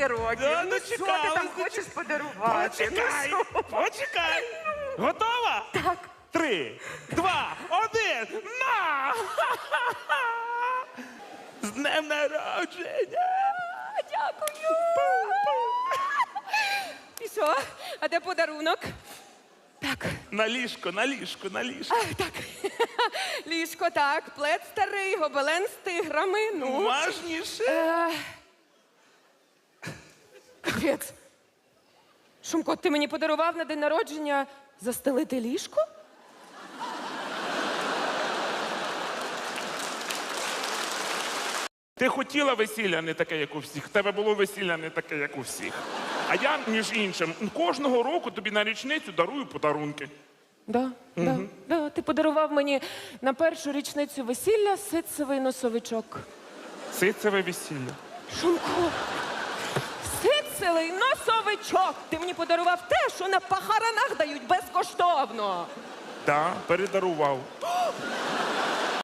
стільки років. Да, ну що ти дочекалась, там хочеш подарувати? Почекай, почекай. Готова? Так. Три, два, один, на! З днем народження! Дякую. І що? А де подарунок? Так, На ліжко, на ліжко, на ліжко. так. Ліжко, так, плед старий, гобелен з тиграми. Ну. Уважніше. Капець. Шумко, ти мені подарував на день народження застелити ліжко? Ти хотіла весілля не таке, як у всіх. В тебе було весілля не таке, як у всіх. А я, між іншим, кожного року тобі на річницю дарую подарунки. Да, да, да. Ти подарував мені на першу річницю весілля ситцевий носовичок. Ситцеве весілля. Шумко. Ситцевий носовичок. Ти мені подарував те, що на похоронах дають безкоштовно. Да, передарував.